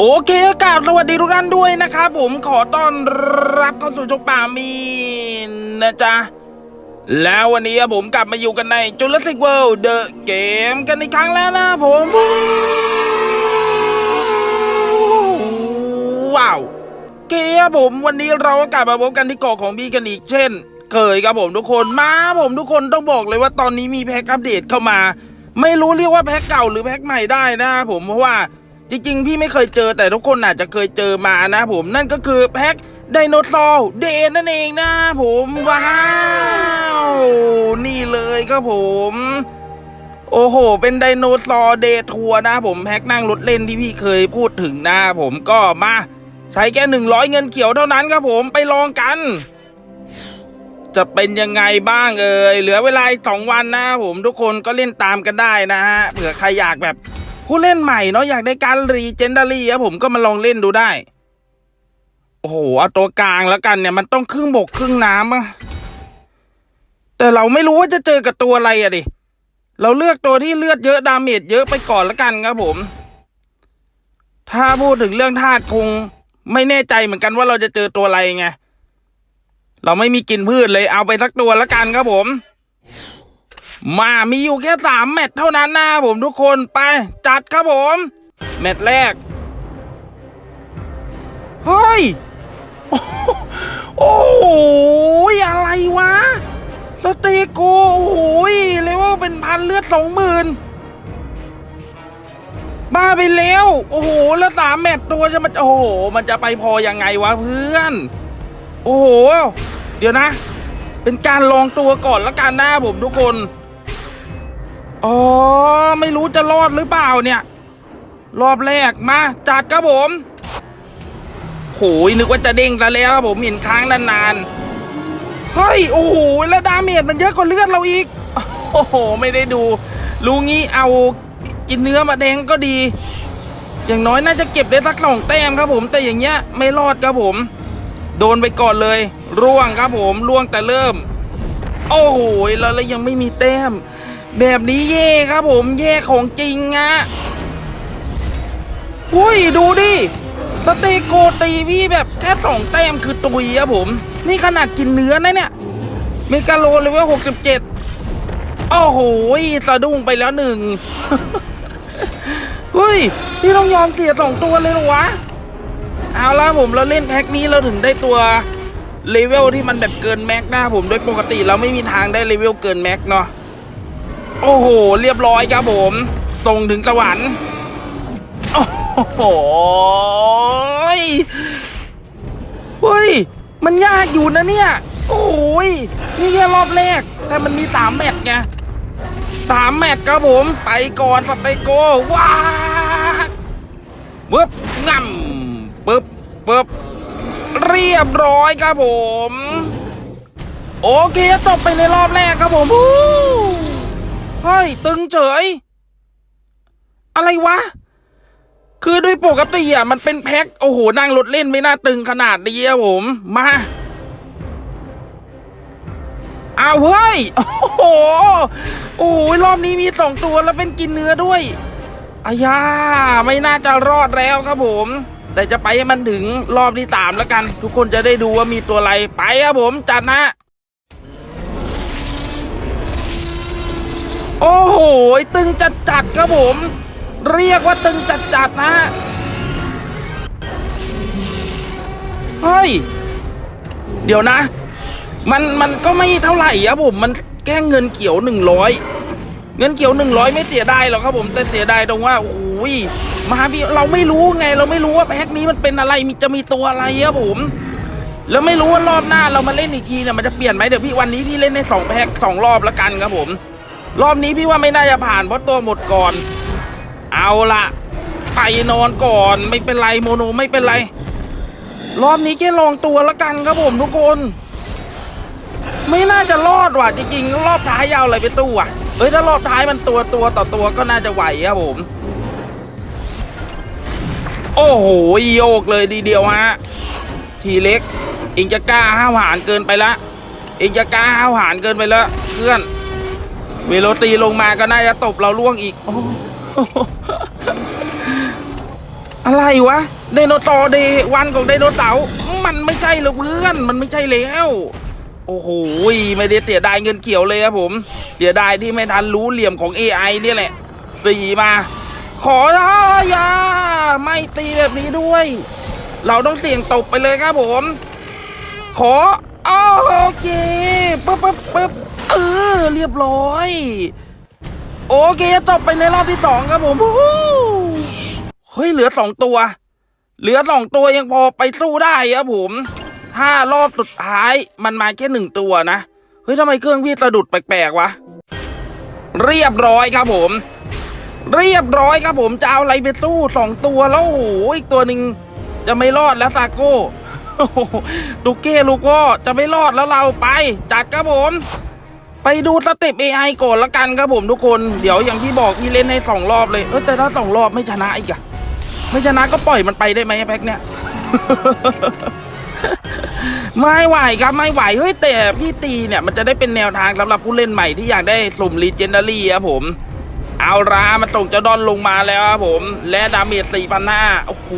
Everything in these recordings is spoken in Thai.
โอเคกราบสวัสดีทุกท่านด้วยนะครับผมขอต้อนรับเข้าสู่ช่องป่ามีนนะจ๊ะ แล้ววันนี้ผมกลับมาอยู่กันใน Jurassic World The Game กันอีกครั้งแล้วนะผม ว้าวเกครับผมวันนี้เราก็กลับมาพบกันที่เกาะของบีกันอีกเช่น เคยครับผมทุกคนมาผมทุกคนต้องบอกเลยว่าตอนนี้มีแพ็คอัปเดตเข้ามา ไม่รู้เรียกว่าแพ็คเก่าหรือแพ็คใหม่ได้นะผมเพราะว่า จริง ๆ พี่ไม่เคยเจอแต่ทุกคนอาจจะเคยเจอมานะผมนั่นก็คือแพ็คไดโนเสาร์เดนนั่นเองนะผมว้าวนี่เลยครับผมโอ้โห เป็นไดโนเสาร์เดทัวร์นะผมแพ็คนั่งรถเล่นที่พี่เคยพูดถึงนะผมก็มา ใช้แค่หนึ่งร้อยเงินเขียวเท่านั้นครับผมไปลองกัน จะเป็นยังไงบ้างเอ่ยเหลือเวลาสองวันนะผมทุกคนก็เล่นตามกันได้นะฮะเผื่อใครอยากแบบ ผู้เล่นใหม่เนาะอยากได้การรีเจนดารี่ครับผมก็มาลองเล่นดูได้ โอ้โหเอาตัวกลางแล้วกันเนี่ยมันต้องครึ่งบกครึ่งน้ำอะแต่เราไม่รู้ว่าจะเจอกับตัวอะไรอะดิ เราเลือกตัวที่เลือดเยอะดาเมจเยอะไปก่อนแล้วกันครับผม ถ้าพูดถึงเรื่องธาตุคงไม่แน่ใจเหมือนกันว่าเราจะเจอตัวอะไรไง เราไม่มีกินพืชเลยเอาไปสักตัวแล้วกันครับผม มามีอยู่แค่สามแมตช์เท่านั้นนะผมทุกคนไปจัดครับผม แมตช์แรก เฮ้ย โอ้โหอะไรวะสตโกโอ้โหเลยว่าเป็นพันเลือดสองหมื่นบ้าไปแล้ว โอ้โห แล้วสามแมตช์ตัวจะมาโอ้โห มันจะไปพอยังไงวะเพื่อน โอ้โห เดี๋ยวนะ เป็นการลองตัวก่อนละกันนะผมทุกคน อ๋อไม่รู้จะรอดหรือเปล่าเนี่ย รอบแรกมาจัดครับผมโหยนึกว่าจะเด้งซะแล้วครับผมเห็นค้างนานๆเฮ้ยโอ้โหแล้วดาเมจมันเยอะกว่าเลือดเราอีก โอ้โห ไม่ได้ดูรู้งี้เอากินเนื้อมาแดงก็ดี อย่างน้อยน่าจะเก็บได้สักสองแต้มครับผม แต่อย่างเงี้ยไม่รอดครับผม โดนไปก่อนเลย ร่วงครับผมร่วงแต่เริ่ม โอ้โหแล้วแล้วยังไม่มีแต้ม แบบนี้แย่ครับผมแย่ของจริงอะอุ้ยดูดิสเตโกตีพี่แบบแค่สองแต้มคือตุยครับผม นี่ขนาดกินเนื้อนะเนี่ยเมกาโลเลเวลหกสิบเจ็ดโอ้โหสะดุ้งไปแล้วหนึ่งเฮ้ยพี่ต้องยอมเสียสองตัวเลยหรอวะ เอาละผมเราเล่นแพ็คนี้เราถึงได้ตัวเลเวลที่มันแบบเกินแม็กนะผมโดยปกติเราไม่มีทางได้เลเวลเกินแม็กเนาะ โอ้โห เรียบร้อยครับผม ส่งถึงสวรรค์โอ้โหยเฮ้ย มันยากอยู่นะเนี่ย โอ้ย นี่แค่รอบแรก แต่มันมีสามแมตช์ไงสามแมตช์ครับผม ไปก่อนสเตโกว้าปึ๊บง่ำปึ๊บปึ๊บเรียบร้อยครับผม โอเคจบไปในรอบแรกครับผมฮู้ เฮ้ยตึงเฉย อะไรวะ คือโดยปกติอะมันเป็นแพ็ค โอ้โห นั่งรถเล่นไม่น่าตึงขนาดนี้อะผม มาอาวเฮ้ย โอ้โห โอ้โหรอบนี้มีสองตัวแล้วเป็นกินเนื้อด้วยอายาไม่น่าจะรอดแล้วครับผม แต่จะไปให้มันถึงรอบที่สามแล้วกัน ทุกคนจะได้ดูว่ามีตัวอะไรไปครับผมจัดนะ โอ้โหตึงจัดจัดครับผม เรียกว่าตึงจัดจัดนะฮะเฮ้ย เดี๋ยวนะ มันมันก็ไม่เท่าไหร่ครับผม มันแค่เงินเขียวหนึ่งร้อยเงินเขียวหนึ่งร้อยไม่เสียดายหรอกครับผมแต่เสียดายตรงว่าโอ้ยมาพี่เราไม่รู้ไง เราไม่รู้ว่าแพ็คนี้มันเป็นอะไรมีจะมีตัวอะไรครับผมแล้วไม่รู้ว่ารอบหน้าเรามาเล่นอีกทีเนี่ยมันจะเปลี่ยนไหมเดี๋ยวพี่วันนี้พี่เล่นในสองแพ็คสองรอบแล้วกันครับผม รอบนี้พี่ว่าไม่น่าจะผ่านเพราะตัวหมดก่อน เอาละไปนอนก่อนไม่เป็นไรโมโนไม่เป็นไร รอบนี้แค่ลองตัวแล้วกันครับผมทุกคน ไม่น่าจะรอดว่ะจริงๆรอบท้ายยาวอะไรไปตู้อะเอ้ยถ้ารอบท้ายมันตัวตัวต่อตัวก็น่าจะไหวครับผม โอ้โหโยกเลยดีเดียวฮะทีเล็กเองจะกล้าห้าวหาญเกินไปละเองจะกล้าห้าวหาญเกินไปแล้วเพื่อน เวโรตีลงมาก็น่าจะตบเราล่วงอีก โอ้อะไรวะไดโนตอร์เดวันของไดโนเสาร์มันไม่ใช่หรอกเพื่อน มันไม่ใช่แล้ว โอ้โหไม่ได้เสียดายเงินเขียวเลยครับผม เสียดายที่ไม่ทันรู้เหลี่ยมของ AI เนี่ยแหละสี่มา ขออย่าไม่ตีแบบนี้ด้วย เราต้องเสี่ยงตกไปเลยครับผม ขออ้าวโอเค ปึ๊บปึ๊บเออเรียบร้อย โอเคจบไปในรอบที่สองครับผมเฮ้ยเหลือสองตัว เหลือสองตัวยังพอไปสู้ได้ครับผม ถ้ารอบสุดท้ายมันมาแค่หนึ่งตัวนะเฮ้ยทำไมเครื่องพี่สะดุดแปลกๆวะเรียบร้อยครับผม เรียบร้อยครับผมจะเอาอะไรไปสู้สองตัวแล้วโอ้โหอีกตัวหนึ่งจะไม่รอดแล้วซาโก้ ดูเก้ลูกก็จะไม่รอดแล้วเราไป จัดครับผม ไปดูสเต็ป AI ก่อนละกันครับผมทุกคน เดี๋ยวอย่างที่บอกพี่เล่นให้สองรอบเลย เออแต่ถ้าสองรอบไม่ชนะอีกอะไม่ชนะก็ปล่อยมันไปได้ไหมแพ็กเนี่ยไม่ไหวครับไม่ไหวเฮ้ยแต่พี่ตีเนี่ยมันจะได้เป็นแนวทางสำหรับผู้เล่นใหม่ที่อยากได้สุ่มรีเจนดารี่ครับผม เอารามันส่งเจ้าดอนลงมาแล้วครับผม และดาเมจ4,500โอ้โห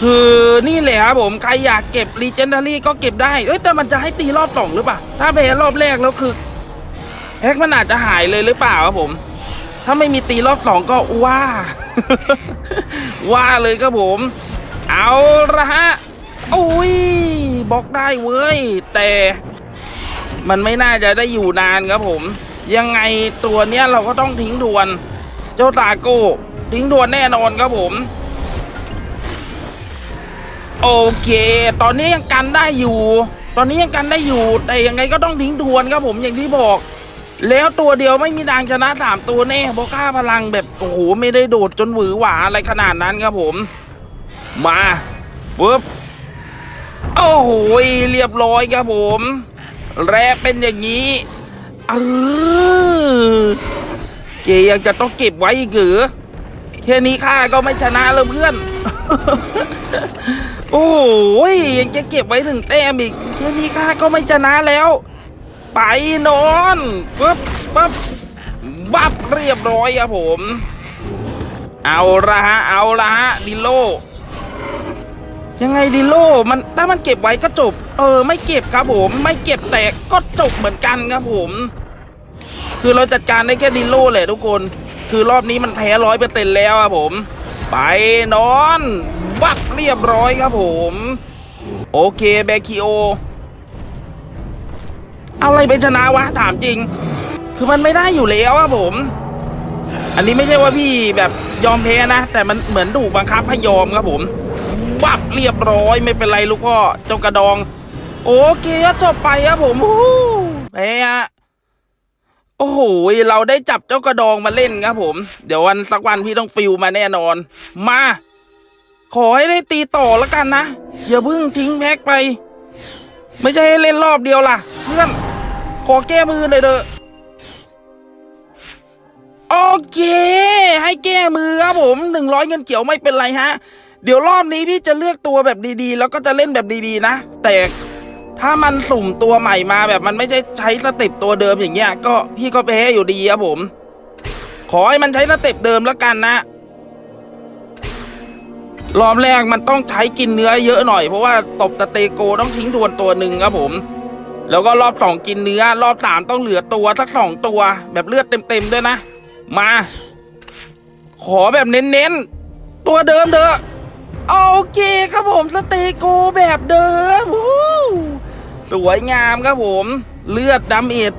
คือนี่เลยครับผมใครอยากเก็บรีเจนดารี่ก็เก็บได้เอ้ยแต่มันจะให้ตีรอบสองหรือเปล่า ถ้าแพ้รอบแรกแล้วคือแฮกมันอาจจะหายเลยหรือเปล่าครับผม ถ้าไม่มีตีรอบสองก็ว่า ว่าเลยครับผม เอาละฮะโอ้ยบล็อกได้เว้ย แต่มันไม่น่าจะได้อยู่นานครับผม ยังไงตัวเนี้ยเราก็ต้องทิ้งดวน เจ้าตาโก้ทิ้งดวนแน่นอนครับผม โอเค ตอนนี้ยังกันได้อยู่ ตอนนี้ยังกันได้อยู่ แต่ยังไงก็ต้องทิ้งดวนครับผมอย่างที่บอก แล้วตัวเดียวไม่มีทางชนะสามตัวแน่เพราะค่าพลังแบบโอ้โหไม่ได้โดดจนหวือหวาอะไรขนาดนั้นครับผม มาปึ๊บโอ้โหเรียบร้อยครับผม แรเป็นอย่างนี้เออเกยังจะต้องเก็บไว้อีกหรือแค่นี้ข้าก็ไม่ชนะแล้วเพื่อน โอ้ยยังจะเก็บไว้ถึงแต้มอีกแค่นี้ข้าก็ไม่ชนะแล้ว ไปนอนปึ๊บปึ๊บบับเรียบร้อยครับผม เอาละฮะ เอาละฮะดิโล ยังไงดิโลมันถ้ามันเก็บไว้ก็จบ เออ ไม่เก็บครับผม ไม่เก็บแตกก็จบเหมือนกันครับผม คือเราจัดการได้แค่ดิโลแหละทุกคน คือรอบนี้มันแพ้ร้อยเปอร์เซ็นแล้วครับผม ไปนอน บักเรียบร้อยครับผม โอเคแบคิโอ เอาอะไรเป็นชนะวะ ถามจริง คือมันไม่ได้อยู่แล้วครับผม อันนี้ไม่ใช่ว่าพี่แบบยอมแพ้นะ แต่มันเหมือนถูกบังคับให้ยอมครับผมบับเรียบร้อยไม่เป็นไรลูกพ่อเจ้ากระดอง โอเคจบไปครับผมฮู้แพ้ฮะโอ้โห เราได้จับเจ้ากระดองมาเล่นครับผม เดี๋ยววันสักวันพี่ต้องฟิลมาแน่นอน มา ขอให้ได้ตีต่อแล้วกันนะ อย่าเพิ่งทิ้งแพ็กไป ไม่ใช่ให้เล่นรอบเดียวล่ะ เพื่อน ขอแก้มือหน่อยเถอะโอเค ให้แก้มือครับผมหนึ่งร้อยเงินเขียวไม่เป็นไรฮะ เดี๋ยวรอบนี้พี่จะเลือกตัวแบบดีๆ แล้วก็จะเล่นแบบดีๆนะ แต่ถ้ามันสุ่มตัวใหม่มาแบบมันไม่ใช่ใช้สเต็ปตัวเดิมอย่างเงี้ย ก็พี่ก็แพ้อยู่ดีครับผม ขอให้มันใช้สเต็ปเดิมแล้วกันนะ รอบแรกมันต้องใช้กินเนื้อเยอะหน่อยเพราะว่าตบสเตโกต้องทิ้งดวนตัวหนึ่งครับผม แล้วก็รอบสองกินเนื้อ รอบสามต้องเหลือตัวสักสองตัว แบบเลือดเต็มๆด้วยนะ มา ขอแบบเน้นๆ ตัวเดิมเถอะโอเคครับผมสเตโกแบบเดิมสวยงามครับผม เลือดดำเอ็ด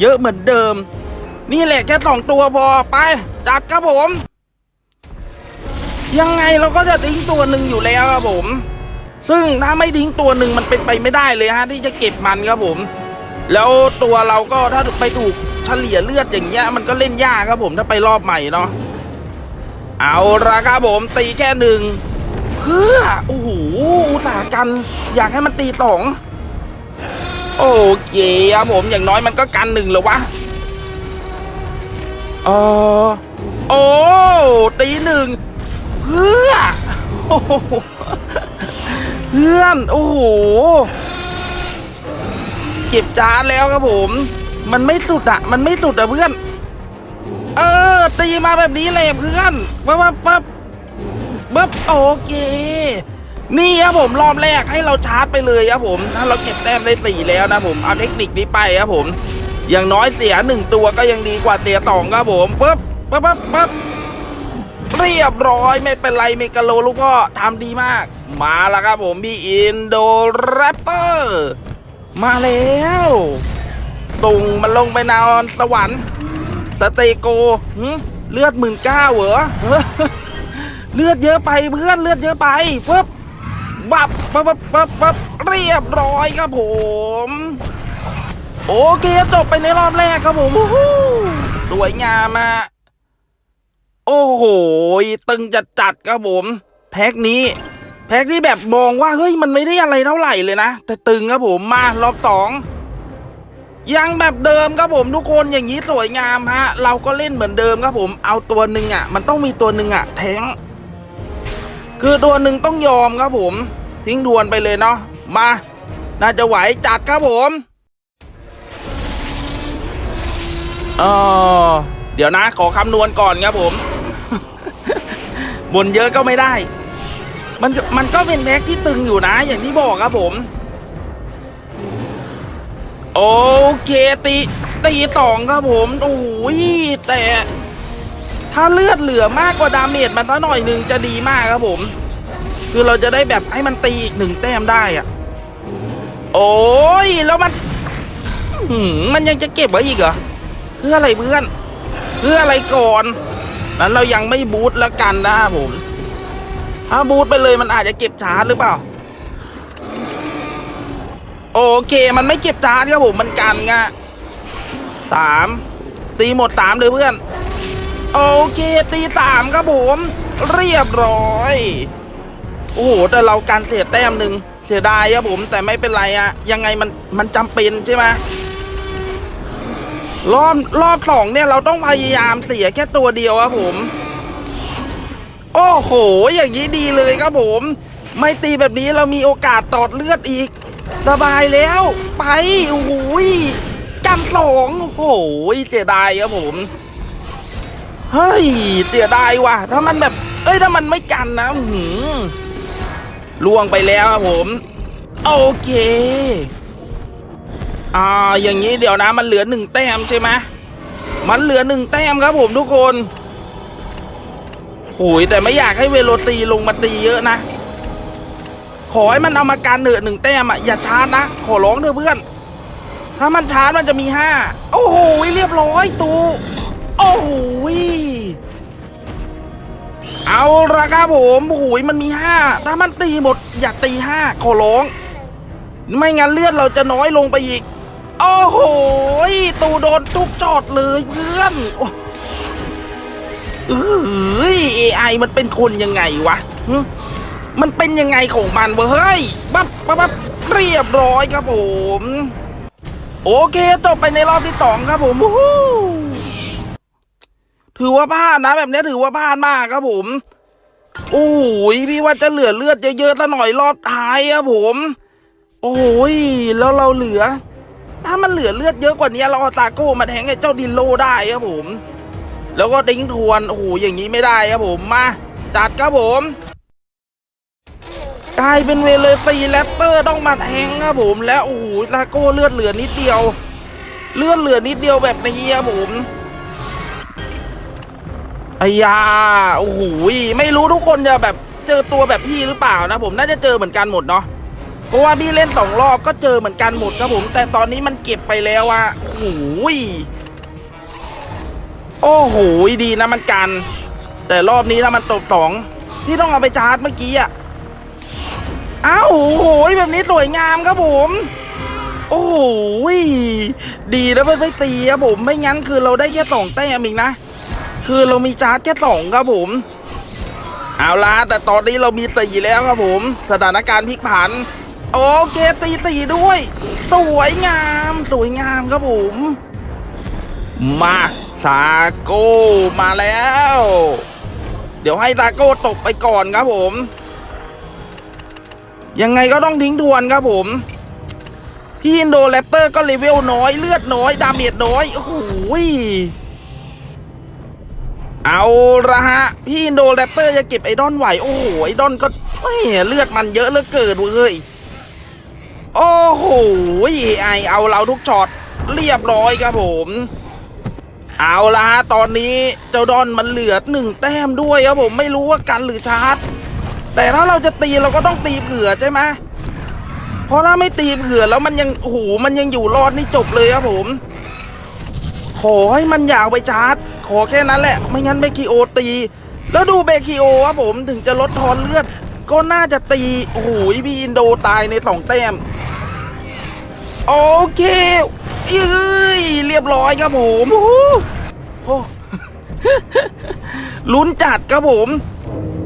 เยอะเหมือนเดิม นี่แหละแค่สองตัวพอไป จัดครับผม ยังไงเราก็จะทิ้งตัวหนึ่งอยู่แล้วครับผม ซึ่งถ้าไม่ทิ้งตัวหนึ่งมันเป็นไปไม่ได้เลยฮะที่จะเก็บมันครับผม แล้วตัวเราก็ถ้าไปถูกเฉลี่ยเลือดอย่างเงี้ยมันก็เล่นยากครับผมถ้าไปรอบใหม่เนาะเอาละครับผมตีแค่หนึ่งเพื่อโอ้โหอุตสาหกัน อยากให้มันตีสองโอเคครับผมอย่างน้อยมันก็กันหนึ่งหรอวะเออโอ้ตีหนึ่ง เพื่อโอ้โหเพื่อน โอ้โห เก็บจานแล้วครับผม มันไม่สุดอะมันไม่สุดอะเพื่อน เออ ตีมาแบบนี้เลยเพื่อนปั๊บปั๊บปั๊บปึ๊บโอเค นี่ครับผมรอบแรกให้เราชาร์จไปเลยครับผม ถ้าเราเก็บแต้มได้สี่แล้วนะผม เอาเทคนิคนี้ไปครับผม อย่างน้อยเสียหนึ่งตัวก็ยังดีกว่าเสียสองครับผมปึ๊บปึ๊บปึ๊บปึ๊บ เรียบร้อยไม่เป็นไรเมกาโลลูกพ่อทำดีมาก มาแล้วครับผมมีอินโดแรปเตอร์ มาแล้วตุงมันลงไปนอนสวรรค์สเตโกเลือดหมื่นเก้าเหรอเลือดเยอะไปเพื่อนเลือดเยอะไปฟึบบับปั๊บปั๊บปั๊บปั๊บเรียบร้อยครับผม โอเคจบไปในรอบแรกครับผมสวยงามมาก โอ้โห ตึงจัดจัดๆครับผม แพ็คนี้ แพ็คที่แบบมองว่าเฮ้ยมันไม่ได้อะไรเท่าไหร่เลยนะ แต่ตึงครับผมมารอบสองยังแบบเดิมครับผมทุกคนอย่างนี้สวยงามฮะ เราก็เล่นเหมือนเดิมครับผม เอาตัวหนึ่งอะ มันต้องมีตัวหนึ่งอะ แทงคือตัวหนึ่งต้องยอมครับผม ทิ้งทวนไปเลยเนาะมา น่าจะไหวจัดครับผมเออ เดี๋ยวนะ ขอคำนวณก่อนครับผม บนเยอะก็ไม่ได้ มันมันก็เป็นแพ็กที่ตึงอยู่นะ อย่างที่บอกครับผม โอเคตีตีสองครับผม โอ้ยแต่ ถ้าเลือดเหลือมากกว่าดาเมจมันสักหน่อยหนึ่งจะดีมากครับผม คือเราจะได้แบบให้มันตีอีกหนึ่งแต้มได้อะโอ้ยแล้วมันมันยังจะเก็บไว้อีกเหรอเพื่ออะไรเพื่อน เพื่ออะไรก่อน นั้นเรายังไม่บูทแล้วกันนะผม ถ้าบูทไปเลยมันอาจจะเก็บชาร์จหรือเปล่า โอเคมันไม่เก็บจานครับผมมันกันไงสามตีหมดสามเลยเพื่อน โอเคตีสามครับผม เรียบร้อย โอ้โหแต่เราการเสียแต้มหนึ่งเสียดายครับผม แต่ไม่เป็นไรอะยังไงมันมันจำเป็นใช่ไหม รอบรอบสองเนี่ยเราต้องพยายามเสียแค่ตัวเดียวครับผม โอ้โห อย่างนี้ดีเลยครับผม ไม่ตีแบบนี้เรามีโอกาสตอดเลือดอีก สบายแล้ว ไปโอ้โหยกันสองโอ้โหยเสียดายครับผม เฮ้ย เสียดายว่ะ ถ้ามันแบบ เอ้ยถ้ามันไม่กันนะหือล่วงไปแล้วครับผม โอเค อ่าอย่างนี้เดี๋ยวนะมันเหลือหนึ่งแต้มใช่ไหมมันเหลือหนึ่งแต้มครับผมทุกคนโหยแต่ไม่อยากให้เวโรตีลงมาตีเยอะนะ ขอให้มันเอามาการเหนือหนึ่งแต้มอะอย่าชาร์จนะขอร้องเถอะเพื่อน ถ้ามันชาร์จมันจะมีห้าโอ้โหเรียบร้อยตูโอ้โหเอาละครับผมโอ้โหมันมีห้าถ้ามันตีหมดอย่าตีห้าขอร้อง ไม่งั้นเลือดเราจะน้อยลงไปอีก โอ้โหตูโดนทุกจอดเลยเพื่อนโอ้เอ้ย AI มันเป็นคนยังไงวะ มันเป็นยังไงของมันวะเฮ้ยปั๊บปั๊บปั๊บเรียบร้อยครับผม โอเคจบไปในรอบที่สองครับผมถือว่าพลาดนะแบบนี้ถือว่าพลาดมากครับผมโอ้ยพี่ว่าจะเหลือเลือดเยอะๆซะหน่อยรอบท้ายครับผม โอ้ยแล้วเราเหลือ ถ้ามันเหลือเลือดเยอะกว่านี้เราเอาตาโก้มาแทงไอ้เจ้าดินโลได้ครับผม แล้วก็ดิ้งทวนโอ้โหอย่างนี้ไม่ได้ครับผมมาจัดครับผมกลายเป็นเวเลซีแรปเตอร์ต้องมาแทงครับผม แล้วโอ้โหลาโก้เลือดเหลือนิดเดียว เลือดเหลือนิดเดียวแบบนี้ครับผมไอ้ยาโอ้โหไม่รู้ทุกคนจะแบบเจอตัวแบบพี่หรือเปล่านะผมน่าจะเจอเหมือนกันหมดเนาะ เพราะว่าพี่เล่นสองรอบก็เจอเหมือนกันหมดครับผม แต่ตอนนี้มันเก็บไปแล้วอะโอ้โหโอ้โหดีนะมันกัน แต่รอบนี้ถ้ามันตบสองพี่ต้องเอาไปชาร์จเมื่อกี้อะอ้าวโอ้โหแบบนี้สวยงามครับผม โอ้โหดีนะเพื่อนไม่ตีครับผม ไม่งั้นคือเราได้แค่สองแต้มเองนะ คือเรามีชาร์จแค่สองครับผมเอาละแต่ตอนนี้เรามีสี่แล้วครับผม สถานการณ์พลิกผัน โอเคตีสี่ด้วย สวยงาม สวยงามครับผม มาซาโก้มาแล้ว เดี๋ยวให้ซาโก้ตกไปก่อนครับผม ยังไงก็ต้องทิ้งทวนครับผม พี่อินโดแรปเตอร์ก็เลเวลน้อยเลือดน้อย ดาเมจน้อยโอ้โหเอาละฮะ พี่อินโดแรปเตอร์จะเก็บไอดอนไหว โอ้โหไอดอนก็เอ้ยเลือดมันเยอะเหลือเกินเว้ย โอ้โหไอเอาเราทุกช็อตเรียบร้อยครับผม เอาละฮะตอนนี้เจ้าดอนมันเหลือหนึ่งแต้มด้วยครับผมไม่รู้ว่ากันหรือชาร์จ แต่ถ้าเราจะตีเราก็ต้องตีเผื่อใช่ไหมเพราะถ้าไม่ตีเผื่อแล้วมันยังโอ้โหมันยังอยู่รอดนี่จบเลยครับผม ขอให้มันอยากไปชาร์จ ขอแค่นั้นแหละ ไม่งั้นเบคิโอตี แล้วดูเบคิโอครับผมถึงจะลดทอนเลือด ก็น่าจะตี โอ้โหพี่อินโดตายในสองแต้ม โอเคเอ้ยเรียบร้อยครับผมโอ้โหลุ้นจัดครับผม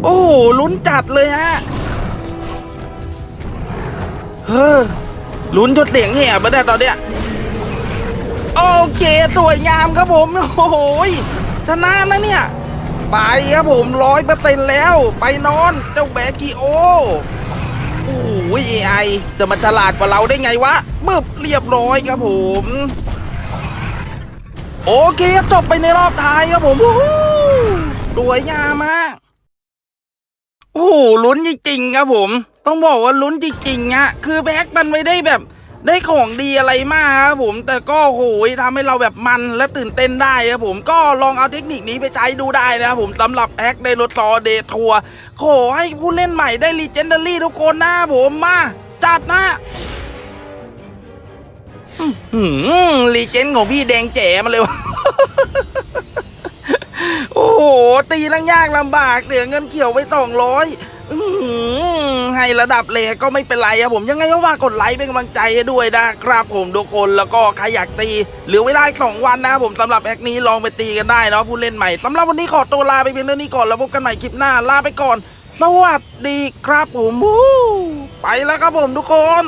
โอ้โหลุ้นจัดเลยฮะ เฮ้อลุ้นจนเสียงแหบมาได้ตอนเนี้ย โอเค สวยงามครับผม โอ้โหชนะนะเนี่ย ไปครับผมร้อยเปอร์เซ็นแล้ว ไปนอนเจ้าแบกิโอโอ้โหเอไอจะมาฉลาดกว่าเราได้ไงวะบึบเรียบร้อยครับผม โอเคจบไปในรอบท้ายครับผมโอ้โหสวยงามมากโอ้โหลุ้นจริงๆครับผม ต้องบอกว่าลุ้นจริงๆฮะคือแพ็กมันไม่ได้แบบ ได้ของดีอะไรมากครับผมแต่ก็โหยทำให้เราแบบมันและตื่นเต้นได้ครับผมก็ลองเอาเทคนิคนี้ไปใช้ดูได้นะครับผมสำหรับแพ็กไดโนเสาร์เดทัวขอให้ผู้เล่นใหม่ได้รีเจนเดอรี่ทุกคนนะผมมา จัดนะหืมรีเจนของพี่แดงแจ๋มาเลยวะโอ้โห ตีลังยากลำบากเสียเงินเขียวไปสองร้อย ให้ระดับเลก็ไม่เป็นไรครับผมยังไงก็ฝากกดไลค์เป็นกำลังใจให้ด้วยนะครับผมทุกคนแล้วก็ใครอยากตีเหลือเวลาอีกสองวันนะครับผมสำหรับแอคนี้ลองไปตีกันได้เนาะผู้เล่นใหม่สำหรับวันนี้ขอตัวลาไปเพียงเท่านี้ก่อนแล้วพบกันใหม่คลิปหน้าลาไปก่อน สวัสดีครับผมไปแล้วครับผมทุกคน